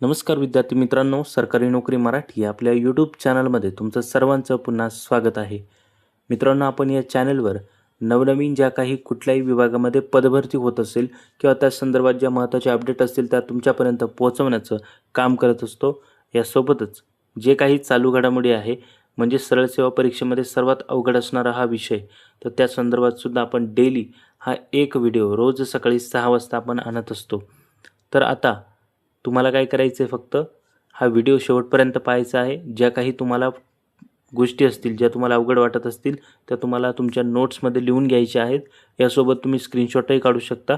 नमस्कार विद्यार्थी मित्रांनो सरकारी नोकरी मराठी आपल्या यूट्यूब चॅनलमध्ये तुमचं सर्वांचं पुन्हा स्वागत आहे. मित्रांनो आपण या चॅनलवर नवनवीन ज्या काही कुठल्याही विभागामध्ये पदभरती होत असेल किंवा त्या संदर्भात ज्या महत्त्वाच्या अपडेट असतील त्या तुमच्यापर्यंत पोहोचवण्याचं काम करत असतो. यासोबतच जे काही चालू घडामोडी आहे म्हणजे सरळ सेवा परीक्षेमध्ये सर्वात अवघड असणारा हा विषय तर त्या संदर्भात सुद्धा आपण डेली हा एक व्हिडिओ रोज सकाळी सहा वाजता आपण आणत असतो. तर आता तुम्हाला काय करायचं आहे फक्त हा व्हिडिओ शेवटपर्यंत पाहायचा आहे. ज्या काही तुम्हाला गोष्टी असतील ज्या तुम्हाला अवघड वाटत असतील त्या तुम्हाला तुमच्या नोट्समध्ये लिहून घ्यायच्या आहेत. यासोबत तुम्ही स्क्रीनशॉटही काढू शकता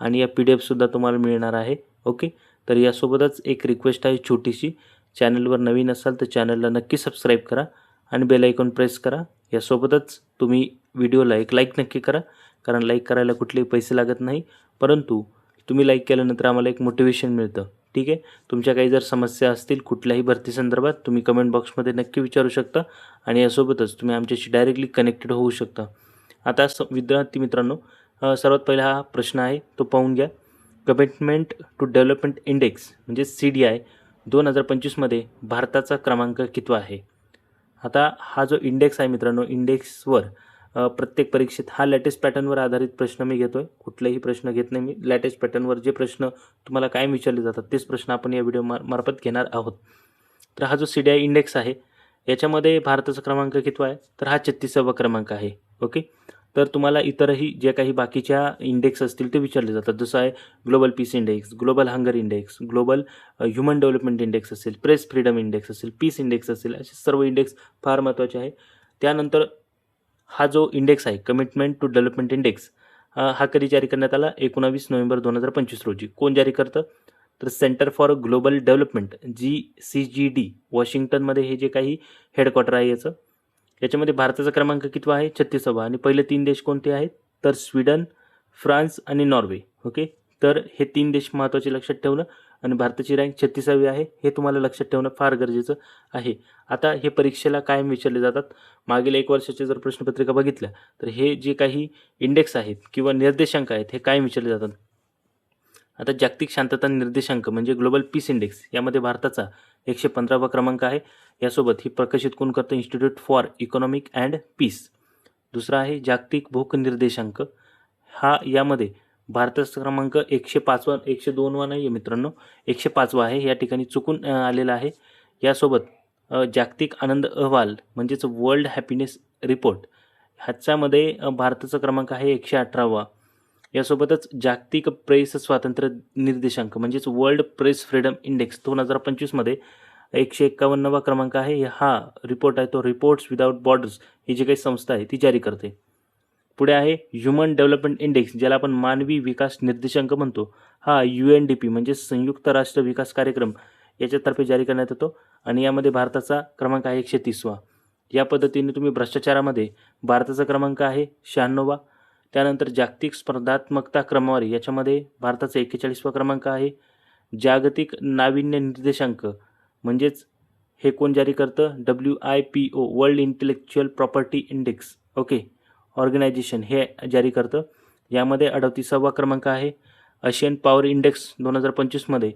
आणि या पी डी एफसुद्धा तुम्हाला मिळणार आहे. ओके? तर यासोबतच एक रिक्वेस्ट आहे छोटीशी. चॅनलवर नवीन असाल तर चॅनलला नक्की सबस्क्राईब करा आणि बेल आयकॉन प्रेस करा. यासोबतच तुम्ही व्हिडिओला एक लाईक नक्की करा. कारण लाईक करायला कुठलेही पैसे लागत नाही. परंतु तुम्ही लाईक केल्यानंतर आम्हाला एक मोटिवेशन मिळतं. ठीक आहे? तुमच्या काही जर समस्या असतील कुठल्याही भरती संदर्भात तुम्ही कमेंट बॉक्समध्ये नक्की विचारू शकता आणि यासोबतच तुम्ही आमच्याशी डायरेक्टली कनेक्टेड होऊ शकता. आता स विद्यार्थी मित्रांनो सर्वात पहिला हा प्रश्न आहे तो पाहून घ्या. कमिटमेंट टू डेव्हलपमेंट इंडेक्स म्हणजे सी डी आय दोन हजार पंचवीसमध्ये भारताचा क्रमांक कितवा आहे? आता हा जो इंडेक्स आहे मित्रांनो इंडेक्सवर प्रत्येक परीक्षेत हा लेटेस्ट पॅटर्नवर आधारित प्रश्न मी घेतो आहे कुठलेही प्रश्न घेत नाही मी. लेटेस्ट पॅटर्नवर जे प्रश्न तुम्हाला काय विचारले जातात तेच प्रश्न आपण या व्हिडिओ मार मार्फत घेणार आहोत. तर हा जो सी डी आय इंडेक्स आहे याच्यामध्ये भारताचा क्रमांक कितवा आहे? तर हा छत्तीसावा क्रमांक आहे. ओके? तर तुम्हाला इतरही जे काही बाकीच्या इंडेक्स असतील ते विचारले जातात. जसं आहे global peace index global hunger index global human development index असेल प्रेस फ्रीडम इंडेक्स असेल पीस इंडेक्स असेल असे सर्व इंडेक्स फार महत्त्वाचे आहे. त्यानंतर हा जो इंडेक्स आहे कमिटमेंट टू डेव्हलपमेंट इंडेक्स हा कधी जारी करण्यात आला? एकोणावीस नोव्हेंबर दोन हजार पंचवीस रोजी. कोण जारी करतं? तर centre for global development G C G D वॉशिंग्टनमध्ये हे जे काही हेडक्वार्टर आहे याचं. याच्यामध्ये भारताचा क्रमांक कितवा आहे? छत्तीसावा. आणि पहिले तीन देश कोणते आहेत? तर स्वीडन फ्रान्स आणि नॉर्वे. ओके? तर हे तीन देश महत्त्वाचे लक्षात ठेवणं. आणि भारताची रँक छत्तीसावी आहे. हे तुम्हाला लक्षात ठेवणं फार गरजेचं आहे. आता हे परीक्षेला कायम विचारले जातात. मागील एक वर्षाचे जर प्रश्नपत्रिका बघितल्या तर हे जे काही इंडेक्स आहेत किंवा निर्देशांक आहेत हे कायम विचारले जातात. आता जागतिक शांतता निर्देशांक म्हणजे ग्लोबल पीस इंडेक्स यामध्ये भारताचा एकशे पंधरावा क्रमांक आहे. यासोबत ही प्रकाशित कोण करतं? Institute for economic and peace दुसरा आहे जागतिक भूक निर्देशांक. हा यामध्ये भारताचा क्रमांक एकशे पाचवा एकशे दोनवा नाही आहे मित्रांनो. एकशे पाचवा आहे. या ठिकाणी चुकून आलेला आहे. यासोबत जागतिक आनंद अहवाल म्हणजेच वर्ल्ड हॅपीनेस रिपोर्ट. ह्याच्यामध्ये भारताचा क्रमांक आहे एकशे अठरावा. यासोबतच जागतिक प्रेस स्वातंत्र्य निर्देशांक म्हणजेच वर्ल्ड प्रेस फ्रीडम इंडेक्स दोन हजार पंचवीसमध्ये एकशे एक्कावन्नवा क्रमांक आहे. हा रिपोर्ट आहे तो रिपोर्ट्स विदाऊट बॉर्डर्स. ही जी काही संस्था आहे ती जारी करते. पुढे आहे ह्युमन डेव्हलपमेंट इंडेक्स ज्याला आपण मानवी विकास निर्देशांक म्हणतो. हा यू एन डी पी म्हणजे संयुक्त राष्ट्र विकास कार्यक्रम याच्यातर्फे जारी करण्यात येतो. आणि यामध्ये भारताचा क्रमांक आहे एकशे तीसवा. या पद्धतीने तुम्ही भ्रष्टाचारामध्ये भारताचा क्रमांक आहे शहाण्णववा. त्यानंतर जागतिक स्पर्धात्मकता क्रमवारी याच्यामध्ये भारताचा एक्केचाळीसवा क्रमांक आहे. जागतिक नाविन्य निर्देशांक म्हणजेच हे कोण जारी करतं? W I P O world intellectual property index okay. Organisation हे जारी करतं. यामध्ये अडतीसावा क्रमांक आहे. आशियन पॉवर इंडेक्स दोन हजार पंचवीसमध्ये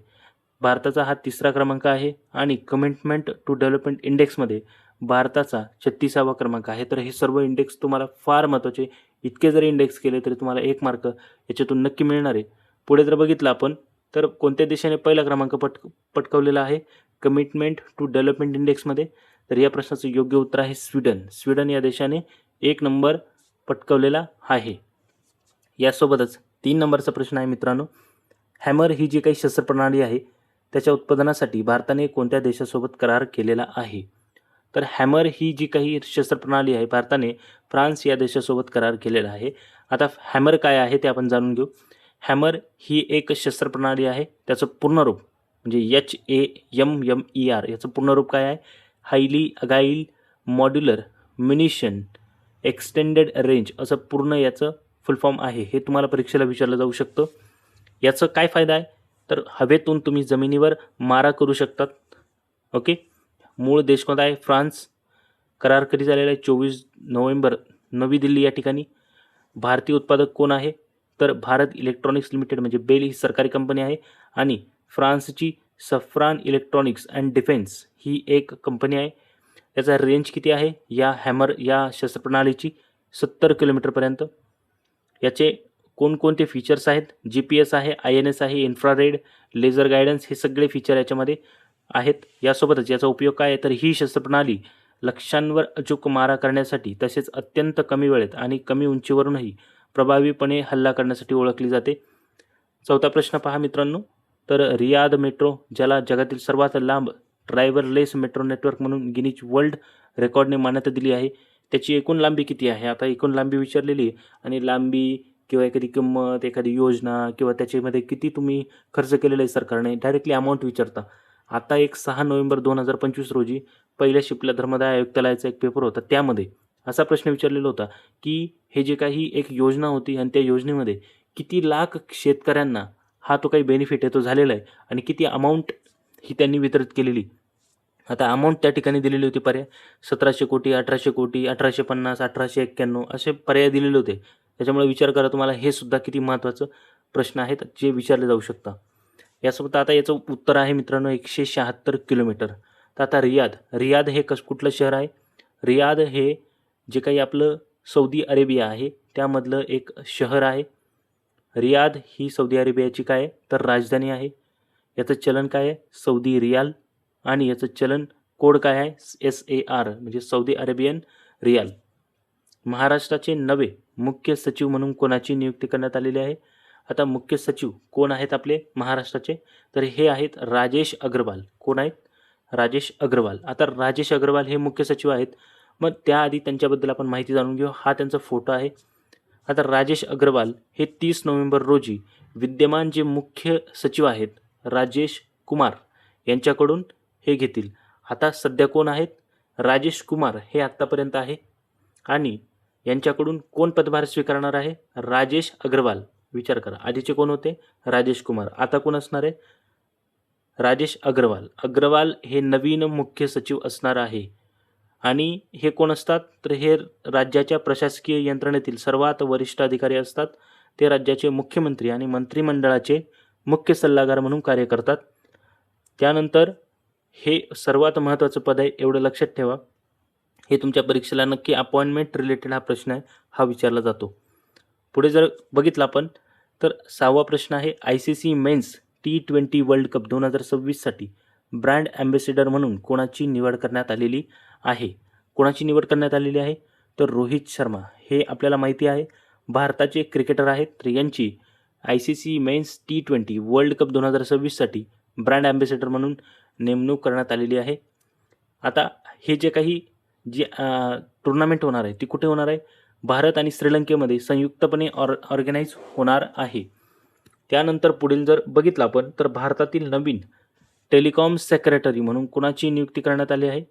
भारताचा हा तिसरा क्रमांक आहे आणि कमिटमेंट टू डेव्हलपमेंट इंडेक्समध्ये भारताचा छत्तीसावा क्रमांक आहे. तर हे सर्व इंडेक्स तुम्हाला फार महत्त्वाचे इतके जरी इंडेक्स केले तरी तुम्हाला एक मार्क याच्यातून नक्की मिळणार आहे. पुढे जर बघितलं आपण तर कोणत्या देशाने पहिला क्रमांक पट पटकवलेला आहे? कमिटमेंट टू डेव्हलपमेंट इंडेक्समध्ये तर या प्रश्नाचं योग्य उत्तर आहे स्वीडन. स्वीडन या देशाने एक नंबर पटकवलेला आहे. यासोबतच तीन नंबरचा प्रश्न आहे मित्रांनो. हॅमर ही जी काही शस्त्रप्रणाली आहे त्याच्या उत्पादनासाठी भारताने कोणत्या देशासोबत करार केलेला आहे? तर हॅमर ही जी काही शस्त्रप्रणाली आहे भारताने फ्रान्स या देशासोबत करार केलेला आहे. आता हॅमर काय आहे ते आपण जाणून घेऊ. हॅमर ही एक शस्त्रप्रणाली आहे त्याचं पूर्ण रूप म्हणजे H A M M E R याचं पूर्ण रूप काय आहे? Highly agile modular munition extended range असं पूर्ण याचं फुल फॉर्म आहे. हे तुम्हाला परीक्षेला विचारलं जाऊ शकतं. याचं काय फायदा आहे? तर हवेतून तुम्ही जमिनीवर मारा करू शकतात. ओके मूळ देश कोणता आहे? फ्रान्स. करार कधी झालेला आहे? चोवीस नोव्हेंबर नवी दिल्ली या ठिकाणी. भारतीय उत्पादक कोण आहे? तर भारत इलेक्ट्रॉनिक्स लिमिटेड म्हणजे बेल ही सरकारी कंपनी आहे आणि फ्रान्सची सफ्रान इलेक्ट्रॉनिक्स अँड डिफेन्स ही एक कंपनी आहे. याचा रेंज किती आहे? या हॅमर या शस्त्रप्रणालीची सत्तर किलोमीटरपर्यंत याचे कोणकोणते फीचर्स आहेत? जी पी एस आहे आय एन एस आहे इन्फ्रारेड लेझर गायडन्स हे सगळे फीचर याच्यामध्ये आहेत. यासोबतच याचा उपयोग काय आहे? तर ही शस्त्रप्रणाली लक्ष्यांवर अचूक मारा करण्यासाठी तसेच अत्यंत कमी वेळेत आणि कमी उंचीवरूनही प्रभावीपणे हल्ला करण्यासाठी ओळखली जाते. चौथा प्रश्न पहा मित्रांनो. तर रियाद मेट्रो ज्याला जगातील सर्वात लांब ड्रायव्हरलेस मेट्रो नेटवर्क म्हणून गिनीज वर्ल्ड रेकॉर्डने मान्यता दिली आहे. त्याची एकूण लांबी किती आहे? आता एकूण लांबी विचारलेली आहे. आणि लांबी किंवा एखादी किंमत एखादी योजना किंवा त्याच्यामध्ये किती तुम्ही खर्च केलेला आहे सरकारने डायरेक्टली अमाऊंट विचारता. आता एक सहा नोव्हेंबर दोन हजार पंचवीस रोजी पहिल्या शिपला धर्मदाय आयुक्तालयाचा एक पेपर होता. त्यामध्ये असा प्रश्न विचारलेला होता की हे जे काही एक योजना होती आणि त्या योजनेमध्ये किती लाख शेतकऱ्यांना हा तो काही बेनिफिट आहे तो झालेला आहे. आणि किती अमाऊंट ही त्यांनी वितरित केलेली. आता अमाऊंट त्या ठिकाणी दिलेली होती पर्याय. सतराशे कोटी अठराशे कोटी अठराशे पन्नास अठराशे एक्क्याण्णव असे पर्याय दिलेले होते. त्याच्यामुळे विचार करा तुम्हाला हे सुद्धा किती महत्त्वाचं प्रश्न आहेत जे विचारले जाऊ शकता यासोबत आता याचं उत्तर आहे मित्रांनो एकशे शहात्तर किलोमीटर. तर आता रियाद. रियाद हे कस कुठलं शहर आहे? रियाद हे जे काही आपलं सौदी अरेबिया आहे त्यामधलं एक शहर आहे. रियाद ही सौदी अरेबियाची काय तर राजधानी आहे. याचं चलन काय आहे? Saudi riyal. आणि याचं चलन कोड काय आहे? एस ए आर म्हणजे सौदी अरेबियन रियाल. महाराष्ट्राचे नवे मुख्य सचिव म्हणून कोणाची नियुक्ती करण्यात आलेली आहे? आता मुख्य सचिव कोण आहेत आपले? महाराष्ट्राचे. तर हे आहेत राजेश अग्रवाल. कोण आहेत? राजेश अग्रवाल. आता राजेश अग्रवाल हे मुख्य सचिव आहेत. मग त्याआधी त्यांच्याबद्दल आपण माहिती जाणून घेऊ. हा त्यांचा फोटो आहे. आता राजेश अग्रवाल हे तीस नोव्हेंबर रोजी विद्यमान जे मुख्य सचिव आहेत राजेश कुमार यांच्याकडून हे घेतील. आता सध्या कोण आहेत? राजेश कुमार हे आत्तापर्यंत आहे. आणि यांच्याकडून कोण पदभार स्वीकारणार आहे? राजेश अग्रवाल. विचार करा. आधीचे कोण होते? राजेश कुमार. आता कोण असणार आहे? राजेश अग्रवाल. अग्रवाल हे नवीन मुख्य सचिव असणार आहे. आणि हे कोण असतात? तर हे राज्याच्या प्रशासकीय यंत्रणेतील सर्वात वरिष्ठ अधिकारी असतात. ते राज्याचे मुख्यमंत्री आणि मंत्रिमंडळाचे मुख्य सल्लागार म्हणून कार्य करतात. त्यानंतर हे सर्वात महत्त्वाचं पद आहे एवढं लक्षात ठेवा. हे तुमच्या परीक्षेला नक्की अपॉइंटमेंट रिलेटेड हा प्रश्न आहे हा विचारला जातो. पुढे जर बघितलं आपण तर सहावा प्रश्न आहे I C C men's T twenty world cup दोन हजार सव्वीससाठी ब्रँड ॲम्बेसिडर म्हणून कोणाची निवड करण्यात आलेली आहे? कोणाची निवड करण्यात आलेली आहे? तर रोहित शर्मा. हे आपल्याला माहिती आहे भारताचे क्रिकेटर आहेत. तर यांची I C C men's T twenty world cup दोन हजार सव्वीससाठी ब्रँड ॲम्बेसेडर म्हणून नेमणूक करण्यात आलेली आहे. आता हे जे काही जी टुर्नामेंट होणार आहे ती कुठे होणार आहे? भारत आणि श्रीलंकेमध्ये संयुक्तपणे ऑर ऑर्गनाईज होणार आहे. त्यानंतर पुढील जर बघितलं आपण तर भारतातील नवीन टेलिकॉम सेक्रेटरी म्हणून कुणाची नियुक्ती करण्यात आली आहे?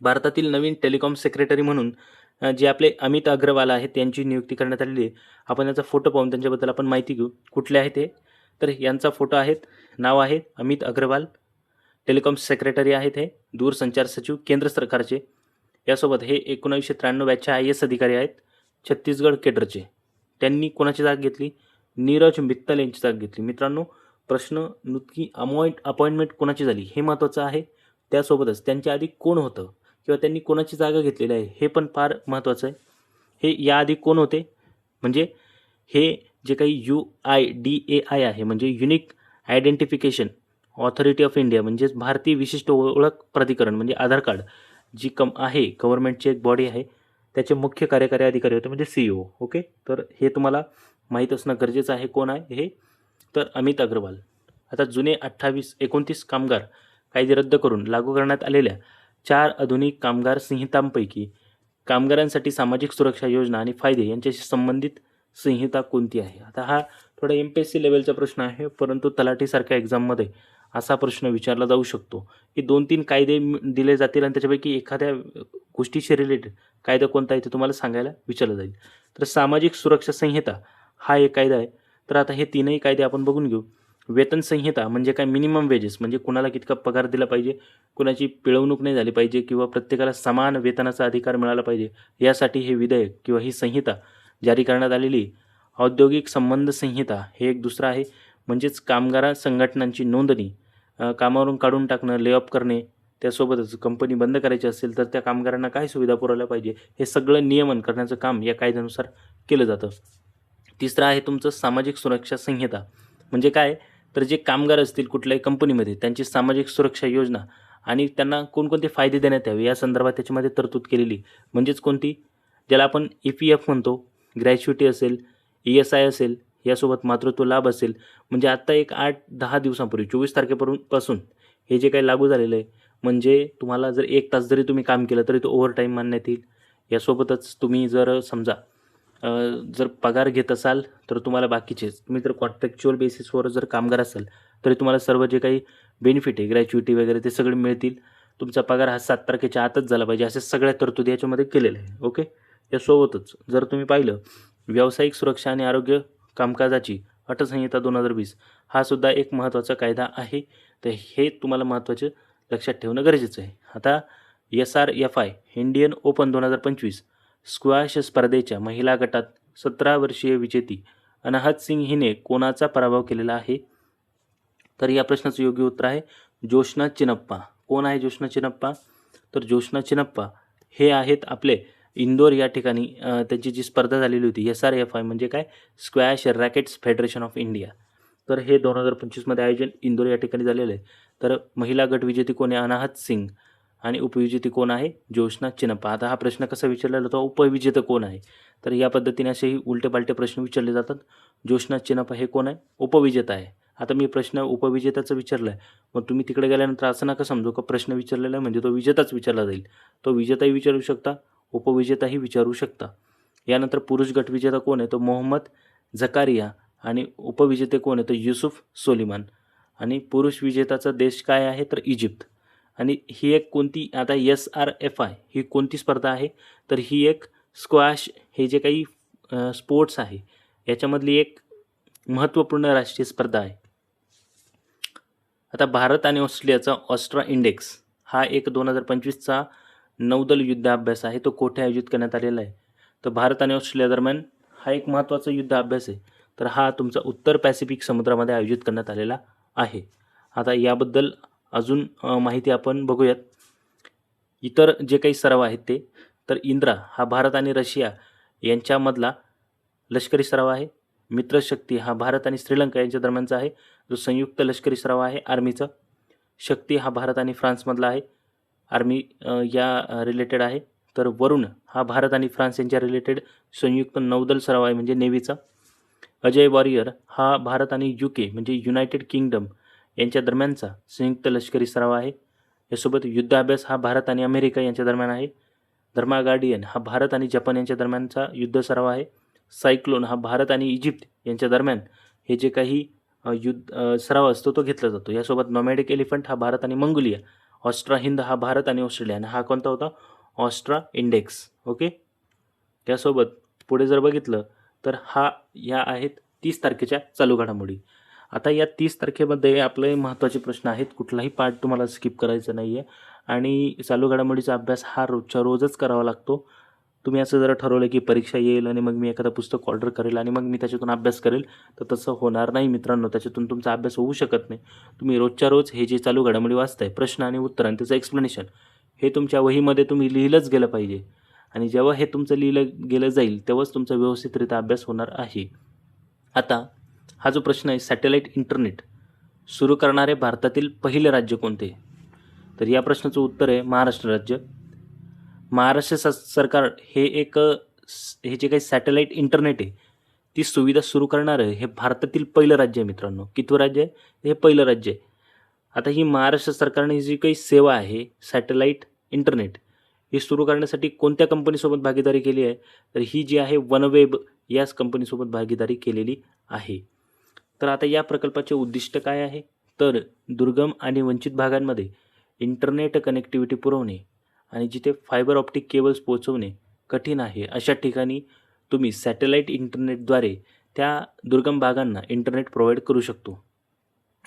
भारतातील नवीन टेलिकॉम सेक्रेटरी म्हणून जे आपले अमित अग्रवाल आहेत त्यांची नियुक्ती करण्यात आलेली आहे. आपण याचा फोटो पाहून त्यांच्याबद्दल आपण माहिती घेऊ. कुठले आहेत ते? तर यांचा फोटो आहेत नाव आहे अमित अग्रवाल. टेलिकॉम सेक्रेटरी आहेत हे दूरसंचार सचिव केंद्र सरकारचे. यासोबत हे एकोणावीसशे त्र्याण्णव बॅचचे आय एस अधिकारी आहेत छत्तीसगड केडरचे. त्यांनी कोणाची जाग घेतली? नीरज मित्तल यांची जाग घेतली. मित्रांनो प्रश्न नुतकी अमॉइंट अपॉइंटमेंट कोणाची झाली हे महत्त्वाचं आहे. त्यासोबतच त्यांच्या आधी कोण होतं? किंवा त्यांनी कोणाची जागा घेतलेली आहे हे पण फार महत्त्वाचं आहे. हे याआधी कोण होते? म्हणजे हे जे काही U I D A I आहे म्हणजे unique identification authority of India म्हणजेच भारतीय विशिष्ट ओळख प्राधिकरण म्हणजे आधार कार्ड जी कम आहे गव्हर्नमेंटची एक बॉडी आहे त्याचे मुख्य कार्यकारी अधिकारी होते म्हणजे सी ओ ओके? तर हे तुम्हाला माहीत असणं गरजेचं आहे कोण आहे हे? तर अमित अग्रवाल. आता जुने अठ्ठावीस एकोणतीस कामगार कायदे रद्द करून लागू करण्यात आलेल्या चार आधुनिक कामगार संहितांपैकी कामगारांसाठी सामाजिक सुरक्षा योजना आणि फायदे यांच्याशी संबंधित संहिता कोणती आहे? आता हा थोडा एम पी एस सी लेवलचा प्रश्न आहे परंतु तलाठीसारख्या एक्झाममध्ये असा प्रश्न विचारला जाऊ शकतो. की दोन तीन कायदे दिले जातील आणि त्याच्यापैकी एखाद्या गोष्टीशी रिलेटेड कायदा कोणता आहे ते तुम्हाला सांगायला विचारलं जाईल. तर सामाजिक सुरक्षा संहिता हा एक कायदा आहे. तर आता हे तीनही कायदे आपण बघून घेऊ. वेतन संहिता म्हणजे काय मिनिमम वेजेस म्हणजे कुणाला कितका पगार दिला पाहिजे कुणाची पिळवणूक नाही झाली पाहिजे किंवा प्रत्येकाला समान वेतनाचा अधिकार मिळाला पाहिजे यासाठी हे विधेयक किंवा ही संहिता जारी करण्यात आलेली औद्योगिक संबंध संहिता हे एक दुसरं आहे. म्हणजेच कामगार संघटनांची नोंदणी कामावरून काढून टाकणं ले करणे त्यासोबतच कंपनी बंद करायची असेल तर त्या कामगारांना काय सुविधा पुरवल्या पाहिजे हे सगळं नियमन करण्याचं काम या कायद्यानुसार केलं जातं. तिसरं आहे तुमचं सामाजिक सुरक्षा संहिता. म्हणजे काय? तर जे कामगार असतील कुठल्याही कंपनीमध्ये त्यांची सामाजिक सुरक्षा योजना आणि त्यांना कोणकोणते फायदे देण्यात यावे या संदर्भात त्याच्यामध्ये तरतूद केलेली म्हणजेच कोणती? ज्याला आपण ई पी एफ म्हणतो ग्रॅच्युटी असेल ई एस आय असेल यासोबत मातृत्व लाभ असेल. म्हणजे आत्ता एक आठ दहा दिवसांपूर्वी चोवीस तारखेपासून पासून हे जे काही लागू झालेलं आहे म्हणजे तुम्हाला जर एक तास जरी तुम्ही काम केलं तरी तो ओव्हर टाईम मानण्यात येईल. यासोबतच तुम्ही जर समजा जर पगार घेत असाल तर तुम्हाला बाकीचेच तुम्ही जर कॉन्ट्रॅक्च्युअल बेसिसवर जर कामगार असाल तरी तुम्हाला सर्व जे काही बेनिफिट आहे ग्रॅच्युटी वगैरे ते सगळे मिळतील. तुमचा पगार हा सात तारखेच्या आतच झाला पाहिजे अशा सगळ्या तरतुदी याच्यामध्ये केलेल्या आहे ओके यासोबतच जर तुम्ही पाहिलं व्यावसायिक सुरक्षा आणि आरोग्य कामकाजाची अटसंहिता दोन हजार वीस हा सुद्धा एक महत्त्वाचा कायदा आहे. तर हे तुम्हाला महत्त्वाचे लक्षात ठेवणं गरजेचं आहे. आता S R F I Indian open दोन हजार पंचवीस स्क्वॅश स्पर्धेच्या महिला गटात सतरा वर्षीय विजेती अनाहत सिंग हिने कोणाचा पराभव केलेला आहे? तर या प्रश्नाचं योग्य उत्तर आहे जोशना चिनप्पा. कोण आहे जोशना चिनप्पा? तर जोशना चिनप्पा हे आहेत आपले इंदोर या ठिकाणी त्यांची जी स्पर्धा झालेली होती एस आर एफ आय म्हणजे काय? Squash rackets federation of India. तर हे दोन हजार पंचवीसमध्ये आयोजन इंदोर या ठिकाणी झालेलं आहे. तर महिला गट विजेती कोण आहे? अनाहत सिंग. आणि उपविजेते कोण आहे? जोशना चिनप्पा. आता हा प्रश्न कसा विचारला जातो? उपविजेते कोण आहे? तर या पद्धतीने असेही उलटे पालटे प्रश्न विचारले जातात. जोशना चिनप्पा हे कोण आहे? उपविजेता आहे. आता मी प्रश्न उपविजेताचा विचारला आहे मग तुम्ही तिकडे गेल्यानंतर असं नका समजू का? प्रश्न विचारलेला आहे म्हणजे तो विजेताच विचारला जाईल. तो विजेताही विचारू शकता उपविजेताही विचारू शकता. यानंतर पुरुष गट विजेता कोण आहे? तो मोहम्मद झकारिया आणि उपविजेते कोण आहे? तो युसुफ सोलिमान. आणि पुरुष विजेताचा देश काय आहे? तर इजिप्त. आणि ही एक कोणती आता एस आर एफ आय ही कोणती स्पर्धा आहे? तर ही एक स्क्वॅश हे जे काही स्पोर्ट्स आहे याच्यामधली एक महत्त्वपूर्ण राष्ट्रीय स्पर्धा आहे. आता भारत आणि ऑस्ट्रेलियाचा ऑस्ट्रा इंडेक्स हा एक दोन हजार पंचवीसचा नौदल युद्ध अभ्यास आहे तो कोठे आयोजित करण्यात आलेला आहे? तर भारत आणि ऑस्ट्रेलिया दरम्यान हा एक महत्त्वाचा युद्ध अभ्यास आहे. तर हा तुमचा उत्तर पॅसिफिक समुद्रामध्ये आयोजित करण्यात आलेला आहे. आता याबद्दल अजून माहिती आपण बघूयात. इतर जे काही सराव आहेत ते तर इंद्रा हा भारत आणि रशिया यांच्यामधला लष्करी सराव आहे. मित्रशक्ती हा भारत आणि श्रीलंका यांच्या दरम्यानचा आहे. जो संयुक्त लष्करी सराव आहे आर्मीचा. शक्ती हा भारत आणि फ्रान्समधला आहे. आर्मी या रिलेटेड आहे. तर वरुण हा भारत आणि फ्रान्स यांच्या रिलेटेड संयुक्त नौदल सराव आहे म्हणजे नेव्हीचा. अजय वॉरियर हा भारत आणि यू के म्हणजे युनायटेड किंगडम यांच्या दरम्यानचा संयुक्त लष्करी सराव आहे. यासोबत युद्धाभ्यास हा भारत आणि अमेरिका यांच्या दरम्यान आहे. धर्मा गार्डियन हा भारत आणि जपान यांच्या दरम्यानचा युद्ध सराव आहे. सायक्लोन हा भारत आणि इजिप्त यांच्या दरम्यान हे जे काही युद्ध सराव असतो तो घेतला जातो. यासोबत नॉमॅडिक एलिफंट हा भारत आणि मंगोलिया ऑस्ट्रा हिंद हा भारत आणि ऑस्ट्रेलिया आणि हा कोणता होता? ऑस्ट्रा इंडेक्स. ओके? त्यासोबत पुढे जर बघितलं तर हा या आहेत तीस तारखेच्या चालू घडामोडी. आता या तीस तारखेमध्ये आपले महत्त्वाचे प्रश्न आहेत. कुठलाही पार्ट तुम्हाला स्किप करायचा नाही आहे आणि चालू घडामोडीचा अभ्यास हा रोजच्या रोजच करावा लागतो. तुम्ही असं जरा ठरवलं की परीक्षा येईल आणि मग मी एखादं पुस्तक ऑर्डर करेल आणि मग मी त्याच्यातून अभ्यास करेल. तर तसं होणार नाही मित्रांनो. त्याच्यातून तुमचा अभ्यास होऊ शकत नाही. तुम्ही रोजच्या रोज हे जे चालू घडामोडी वाचताय प्रश्न आणि उत्तर आणि त्याचं एक्सप्लेनेशन हे तुमच्या वहीमध्ये तुम्ही लिहिलंच गेलं पाहिजे. आणि जेव्हा हे तुमचं लिहिलं गेलं जाईल तेव्हाच तुमचा व्यवस्थितरित्या अभ्यास होणार आहे. आता हा जो प्रश्न आहे सॅटेलाईट इंटरनेट सुरू करणारे भारतातील पहिले राज्य कोणते? तर या प्रश्नाचं उत्तर आहे महाराष्ट्र राज्य. महाराष्ट्र स सरकार हे एक स- हे जे काही सॅटेलाईट इंटरनेट आहे ती सुविधा सुरू करणारं हे भारतातील पहिलं राज्य आहे मित्रांनो. कितवं राज्य आहे? हे पहिलं राज्य आहे. आता ही महाराष्ट्र सरकारने जी काही सेवा आहे सॅटेलाईट इंटरनेट ही सुरू करण्यासाठी कोणत्या कंपनीसोबत भागीदारी केली आहे? तर ही जी आहे वनवेब याच कंपनीसोबत भागीदारी केलेली आहे. तर आता या प्रकल्पाचे उद्दिष्ट काय आहे? तर दुर्गम आणि वंचित भागांमध्ये इंटरनेट कनेक्टिव्हिटी पुरवणे आणि जिथे फायबर ऑप्टिक केबल्स पोहोचवणे कठीण आहे. अशा ठिकाणी तुम्ही सॅटेलाईट इंटरनेटद्वारे त्या दुर्गम भागांना इंटरनेट प्रोव्हाइड करू शकतो.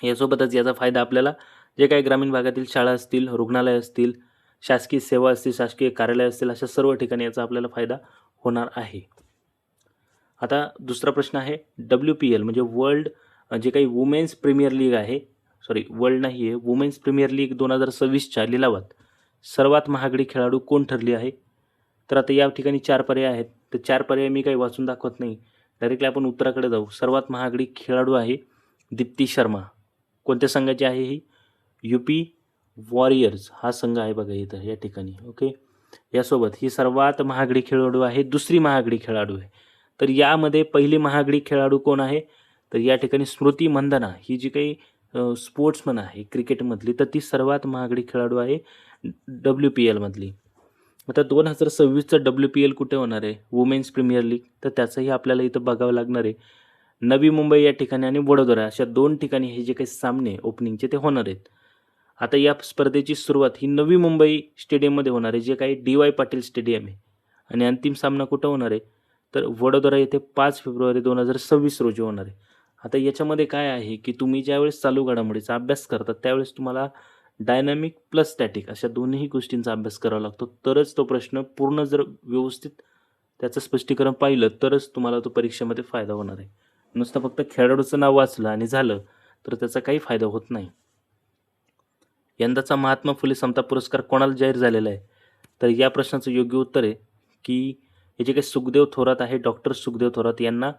यासोबतच याचा फायदा आपल्याला जे काही ग्रामीण भागातील शाळा असतील रुग्णालय असतील शासकीय सेवा असतील शासकीय कार्यालय असतील अशा सर्व ठिकाणी याचा आपल्याला फायदा होणार आहे. आता दुसरा प्रश्न आहे डब्ल्यू पी एल म्हणजे वर्ल्ड जे काही वुमेन्स प्रीमियर लीग आहे सॉरी वर्ल्ड नाही आहे वुमेन्स प्रीमियर लीग दोन हजार सव्वीसच्या लिलावात सर्वात महागडी खेळाडू कोण ठरली आहे? तर आता या ठिकाणी चार पर्याय आहेत. तर चार पर्याय मी काही वाचून दाखवत नाही. डायरेक्टली आपण उत्तराकडे जाऊ. सर्वात महागडी खेळाडू आहे दीप्ती शर्मा. कोणत्या संघाची आहे ही? यू पी वॉरियर्स हा संघ आहे बघा इथं या ठिकाणी ओके यासोबत ही सर्वात महागडी खेळाडू आहे दुसरी महागडी खेळाडू आहे. तर यामध्ये पहिली महागडी खेळाडू कोण आहे? तर या ठिकाणी स्मृती मंदना ही जी काही स्पोर्ट्समन आहे क्रिकेटमधली तर ती सर्वात महागडी खेळाडू आहे डब्ल्यू पी एलमधली आता दोन हजार सव्वीसचं डब्ल्यू पी एल कुठे होणार आहे? वुमेन्स प्रीमियर लीग तर त्याचंही आपल्याला इथं बघावं लागणार आहे. नवी मुंबई या ठिकाणी आणि वडोदरा अशा दोन ठिकाणी हे जे काही सामने ओपनिंगचे ते होणार आहेत. आता या स्पर्धेची सुरुवात ही नवी मुंबई स्टेडियममध्ये होणार आहे जे काही डी वाय पाटील स्टेडियम आहे. आणि अंतिम सामना कुठं होणार आहे? तर वडोदरा येथे पाच फेब्रुवारी दोन हजार सव्वीस रोजी होणार आहे. आता याच्यामध्ये काय आहे की तुम्ही ज्यावेळेस चालू घडामोडीचा अभ्यास करतात त्यावेळेस तुम्हाला डायनॅमिक प्लस स्टॅटिक अशा दोन्ही गोष्टींचा अभ्यास करावा लागतो. तरच तो प्रश्न पूर्ण जर व्यवस्थित त्याचं स्पष्टीकरण पाहिलं तरच तुम्हाला तो परीक्षेमध्ये फायदा होणार आहे. नुसतं फक्त खेळाडूचं नाव वाचलं आणि झालं तर त्याचा काही फायदा होत नाही. यंदाचा महात्मा फुले समता पुरस्कार कोणाला जाहीर झालेला आहे? तर या प्रश्नाचं योग्य उत्तर आहे की हे जे काही सुखदेव थोरात आहे डॉक्टर सुखदेव थोरात यांना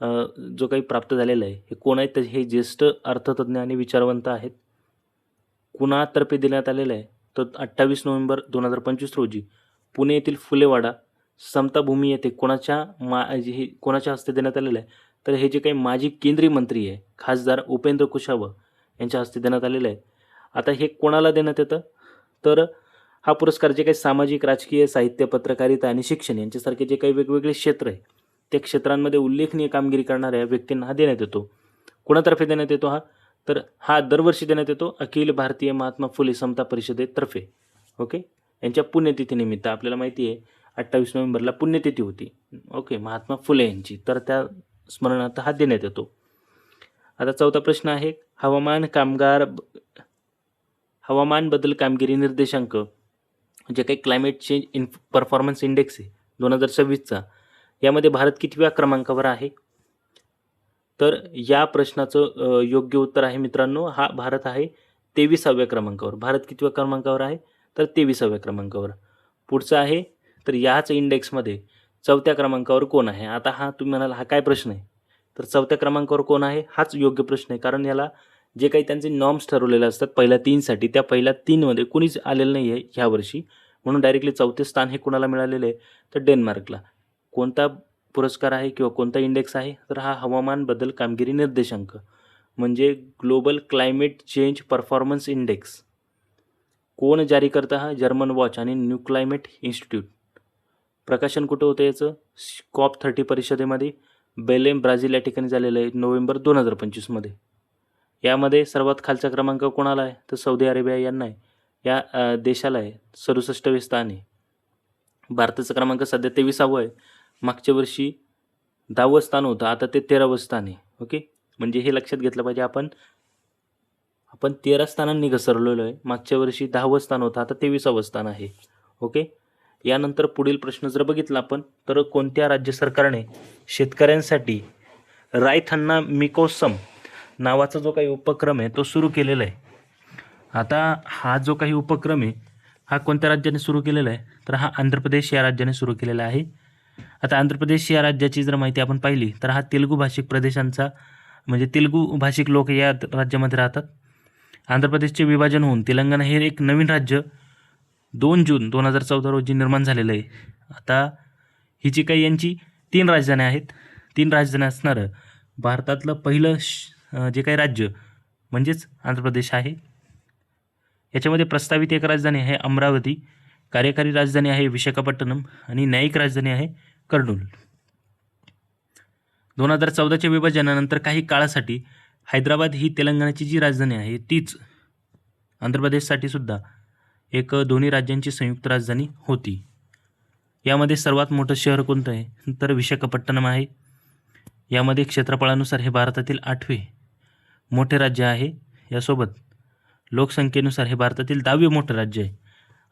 जो काही प्राप्त झालेला आहे हे कोण आहेत? हे ज्येष्ठ अर्थतज्ञ आणि विचारवंत आहेत. कुणातर्फे देण्यात आलेलं आहे? तर अठ्ठावीस नोव्हेंबर दोन हजार पंचवीस रोजी पुणे येथील फुलेवाडा समताभूमी येथे कोणाच्या मा हे कोणाच्या हस्ते देण्यात आलेलं आहे? तर हे जे काही माजी केंद्रीय मंत्री आहे खासदार उपेंद्र कुशावा यांच्या हस्ते देण्यात आलेलं आहे. आता हे कोणाला देण्यात येतं? तर हा पुरस्कार जे काही सामाजिक राजकीय साहित्य पत्रकारिता आणि शिक्षण यांच्यासारखे जे काही वेगवेगळे क्षेत्र आहे त्या क्षेत्रांमध्ये उल्लेखनीय कामगिरी करणाऱ्या व्यक्तींना हा देण्यात येतो. कोणातर्फे देण्यात येतो हा? तर हा दरवर्षी देण्यात येतो. अखिल भारतीय महात्मा फुले समता परिषदेतर्फे. ओके? यांच्या पुण्यतिथीनिमित्त आपल्याला माहिती आहे अठ्ठावीस नोव्हेंबरला पुण्यतिथी होती. ओके? महात्मा फुले यांची. तर त्या स्मरणार्थ हा देण्यात येतो. आता चौथा प्रश्न आहे हवामान कामगार हवामान बदल कामगिरी निर्देशांक जे काही climate change in performance index आहे दोन हजार सव्वीसचा. यामध्ये भारत कितव्या क्रमांकावर आहे? तर या प्रश्नाचं योग्य उत्तर आहे मित्रांनो हा भारत आहे तेविसाव्या क्रमांकावर. भारत कितव्या क्रमांकावर आहे? तर तेविसाव्या क्रमांकावर. पुढचं आहे तर याच इंडेक्समध्ये चौथ्या क्रमांकावर कोण आहे? आता हा तुम्ही म्हणाल हा काय प्रश्न आहे? तर चौथ्या क्रमांकावर कोण आहे? हाच योग्य प्रश्न आहे कारण याला जे काही त्यांचे नॉर्म्स ठरवलेले असतात पहिल्या तीनसाठी त्या पहिल्या तीनमध्ये कुणीच आलेलं नाही आहे ह्यावर्षी म्हणून डायरेक्टली चौथे स्थान हे कुणाला मिळालेलं आहे? तर डेन्मार्कला. कोणता पुरस्कार आहे किंवा कोणता इंडेक्स आहे तर हा हवामान बदल कामगिरी निर्देशांक म्हणजे global climate change performance index कोण जारी करता हा? जर्मन वॉच आणि न्यू क्लायमेट इन्स्टिट्यूट. प्रकाशन कुठं होतं याचं? कॉप थर्टी परिषदेमध्ये बेलेम ब्राझील या ठिकाणी झालेलं आहे नोव्हेंबर दोन हजार पंचवीसमध्ये यामध्ये सर्वात खालचा क्रमांक कोणाला आहे? तर सौदी अरेबिया यांना आहे. या देशाला आहे सदुसष्टवे स्थान. आहे भारताचा क्रमांक सध्या तेविसावं आहे. मागच्या वर्षी दहावं स्थान होतं. आता ते तेरावं स्थान आहे. ओके म्हणजे हे लक्षात घेतलं पाहिजे. आपण आपण तेरा स्थानांनी घसरलेलो आहे. मागच्या वर्षी दहावं स्थान होतं. आता तेविसावं स्थान आहे. ओके यानंतर पुढील प्रश्न जर बघितला आपण तर कोणत्या राज्य सरकारने शेतकऱ्यांसाठी रायथन्ना मिकोसम नावाचा जो काही उपक्रम आहे तो सुरू केलेला आहे? आता हा जो काही उपक्रम आहे हा कोणत्या राज्याने सुरू केलेला आहे? तर हा आंध्र प्रदेश या राज्याने सुरू केलेला आहे. आता आंध्र प्रदेश या राज्याची जर माहिती आपण पाहिली तर हा तेलुगू भाषिक प्रदेशांचा म्हणजे तेलुगू भाषिक लोक या राज्यामध्ये राहतात. आंध्र प्रदेशचे विभाजन होऊन तेलंगणा हे एक नवीन राज्य दोन जून दोन हजार चौदा रोजी निर्माण झालेलं आहे. आता ही जी काही यांची तीन राजधान्या आहेत तीन राजधानी असणारं भारतातलं पहिलं श जे काही राज्य म्हणजेच आंध्र प्रदेश आहे. याच्यामध्ये प्रस्तावित एक राजधानी आहे अमरावती कार्यकारी राजधानी आहे विशाखापट्टणम आणि न्यायिक राजधानी आहे कर्नूल. दोन हजार चौदाच्या विभाजनानंतर काही काळासाठी हैदराबाद ही तेलंगणाची जी राजधानी आहे तीच आंध्र प्रदेशसाठी सुद्धा एक दोन्ही राज्यांची संयुक्त राजधानी होती. यामध्ये सर्वात मोठं शहर कोणतं आहे? तर विशाखापट्टणम आहे. यामध्ये क्षेत्रफळानुसार हे भारतातील आठवे मोठे राज्य आहे. यासोबत लोकसंख्येनुसार हे भारतातील दहावे मोठं राज्य आहे.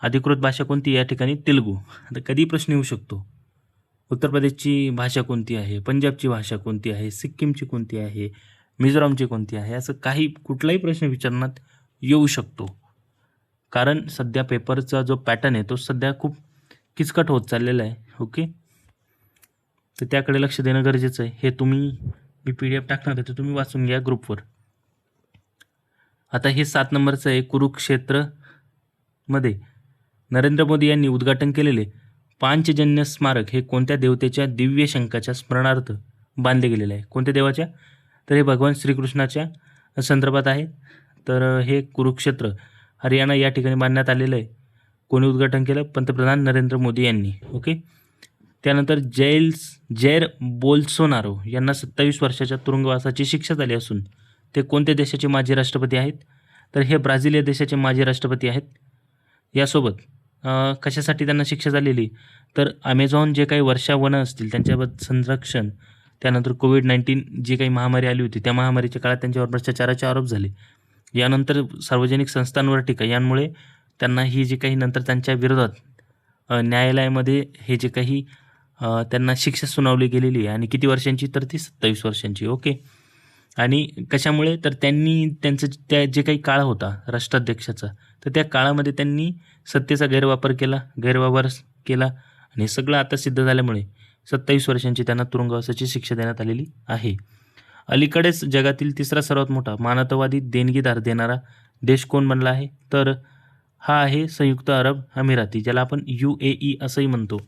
अधिकृत भाषा कोणती? या ठिकाणी तेलुगू. आता कधी प्रश्न येऊ शकतो? उत्तर प्रदेशची भाषा कोणती आहे? पंजाबची भाषा कोणती आहे? सिक्कीमची कोणती आहे? मिझोरामची कोणती आहे? असं काही कुठलाही प्रश्न विचारण्यात येऊ शकतो. कारण सध्या पेपरचा जो पॅटर्न आहे तो सध्या खूप किचकट होत चाललेला आहे ओके? तर त्याकडे लक्ष देणं गरजेचं आहे. हे तुम्ही मी पी डी एफ टाकणार आहे तर तुम्ही वाचून घ्या ग्रुपवर. आता हे सात नंबरचं आहे कुरुक्षेत्रमध्ये नरेंद्र मोदी यांनी उद्घाटन केलेले. पांचजन्य स्मारक हे कोणत्या देवतेच्या दिव्य शंकाच्या स्मरणार्थ बांधले गेलेले आहे? कोणत्या देवाच्या? तर हे भगवान श्रीकृष्णाच्या संदर्भात आहे. तर हे कुरुक्षेत्र हरियाणा या ठिकाणी बांधण्यात आलेलं आहे. कोणी उद्घाटन केलं? पंतप्रधान नरेंद्र मोदी यांनी. ओके? त्यानंतर जैल्स जैर बोल्सोनारो यांना सत्तावीस वर्षाच्या तुरुंगवासाची शिक्षा झाली असून ते कोणत्या देशाचे माजी राष्ट्रपती आहेत? तर हे ब्राझील या देशाचे माजी राष्ट्रपती आहेत. यासोबत कशासाठी त्यांना शिक्षा झालेली? तर अमेझॉन जे काही वर्षा वनं असतील त्यांच्याबद्दल संरक्षण त्यानंतर कोविड नाईन्टीन जी काही महामारी आली होती त्या महामारीच्या काळात त्यांच्यावर भ्रष्टाचाराचे आरोप झाले. यानंतर सार्वजनिक संस्थांवर टीका यांमुळे त्यांना ही जी काही नंतर त्यांच्या विरोधात न्यायालयामध्ये हे जे काही त्यांना शिक्षा सुनावली गेलेली आहे. आणि किती वर्षांची? तर ती सत्तावीस वर्षांची. ओके. आणि कशामुळे? तर त्यांनी त्यांचं त्या जे काही काळ होता राष्ट्राध्यक्षाचा तर त्या काळामध्ये त्यांनी सत्तेचा गैरवापर केला गैरवापर केला आणि हे सगळं आता सिद्ध झाल्यामुळे सत्तावीस वर्षांची त्यांना तुरुंगवासाची शिक्षा देण्यात आलेली आहे. अलीकडेच जगातील तिसरा सर्वात मोठा मानवतावादी देणगीदार देणारा देश कोण बनला आहे? तर हा आहे संयुक्त अरब अमिराती ज्याला आपण यू ए ई असंही म्हणतो.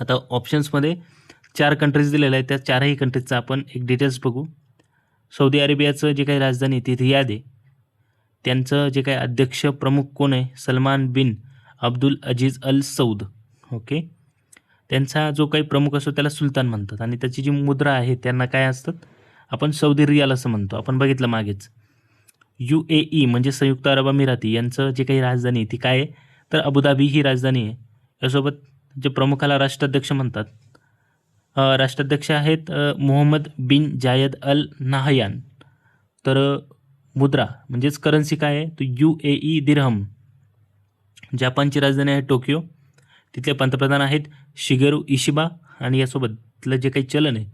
आता ऑप्शन्समध्ये चार कंट्रीज दिलेल्या आहेत त्या चारही कंट्रीजचा आपण एक डिटेल्स बघू. सौदी अरेबियाचं जे काही राजधानी तिथे ती रियाद आहे. त्यांचं जे काही अध्यक्ष प्रमुख कोण आहे? Salman bin Abdul Aziz Al Saud. Okay? त्यांचा जो काही प्रमुख असतो त्याला सुलतान म्हणतात. आणि त्याची जी मुद्रा आहे त्यांना काय असतात? आपण सौदी रियाल असं म्हणतो. आपण बघितलं मागेच. यू ए ई म्हणजे संयुक्त अरब अमिराती यांचं जे काही राजधानी आहे ती काय आहे? तर अबुधाबी ही राजधानी आहे. यासोबत जे प्रमुखाला राष्ट्राध्यक्ष म्हणतात राष्ट्राध्यक्ष आहेत मोहम्मद बिन जायद अल नाहयान. तर मुद्रा म्हणजेच करन्सी काय आहे? तो यू ए ई दिरहम जपानची राजधानी आहे टोकियो. तिथले पंतप्रधान आहेत शिगेरू इशिबा आणि यासोबतलं जे काही चलन आहे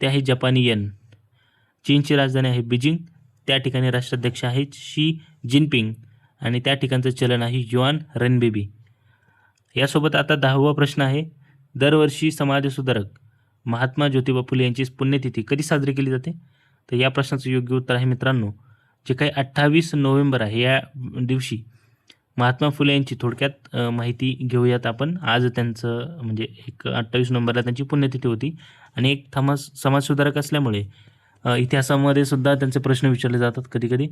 ते आहे जपानी येन चीनची राजधानी आहे बीजिंग. त्या ठिकाणी राष्ट्राध्यक्ष आहेत शी जिनपिंग आणि त्या ठिकाणचं चलन आहे युआन रनबेबी यासोबत आता दहावा प्रश्न आहे दरवर्षी समाजसुधारक महात्मा ज्योतिबा फुले यांची पुण्यतिथी कधी साजरी केली जाते? तर या प्रश्नाचं योग्य उत्तर आहे मित्रांनो जे काही अठ्ठावीस नोव्हेंबर आहे या दिवशी महात्मा फुले यांची थोडक्यात माहिती घेऊयात आपण. आज त्यांचं म्हणजे एक अठ्ठावीस नोव्हेंबरला त्यांची पुण्यतिथी होती. आणि एक थमास समाजसुधारक असल्यामुळे इतिहासामध्ये सुद्धा त्यांचे प्रश्न विचारले जातात कधीकधी.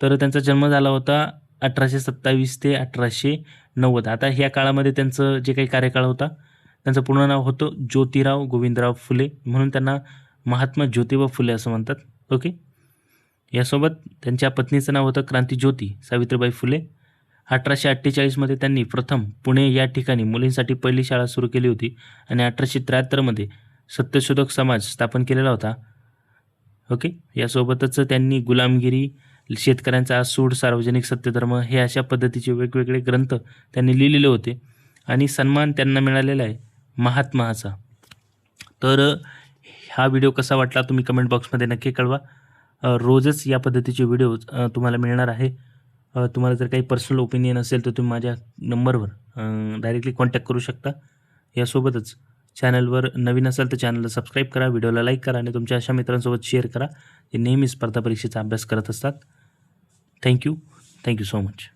तर त्यांचा जन्म झाला होता अठराशे सत्तावीस ते अठराशे नव्वद. आता ह्या काळामध्ये त्यांचं जे काही कार्यकाळ होता त्यांचं पूर्ण नाव होतं ज्योतिराव गोविंदराव फुले. म्हणून त्यांना महात्मा ज्योतिबा फुले असं म्हणतात. ओके? यासोबत त्यांच्या पत्नीचं नाव होतं क्रांती ज्योती सावित्रीबाई फुले. अठराशे अठ्ठेचाळीसमध्ये त्यांनी प्रथम पुणे या ठिकाणी मुलींसाठी पहिली शाळा सुरू केली होती आणि अठराशे त्र्याहत्तरमध्ये सत्यशोधक समाज स्थापन केलेला होता. ओके? यासोबतच त्यांनी गुलामगिरी शेतकऱ्यांचा सूड सार्वजनिक सत्यधर्म हे अशा पद्धतीचे वेगवेगळे ग्रंथ त्यांनी लिहिलेले होते. आणि सन्मान त्यांना मिळालेला आहे. महात्माचा. तर हा व्हिडिओ कसा वाटला तुम्ही कमेंट बॉक्समध्ये नक्की कळवा. रोजच या पद्धतीचे व्हिडिओ तुम्हाला मिळणार आहे. तुम्हाला जर काही पर्सनल ओपिनियन असेल तर तुम्ही माझ्या नंबरवर डायरेक्टली कॉन्टॅक्ट करू शकता. यासोबतच चॅनलवर नवीन असाल तर चॅनलला सबस्क्राईब करा व्हिडिओला लाईक करा आणि तुमच्या अशा मित्रांसोबत शेअर करा जे नेहमी स्पर्धा परीक्षेचा अभ्यास करत असतात. Thank you thank you so much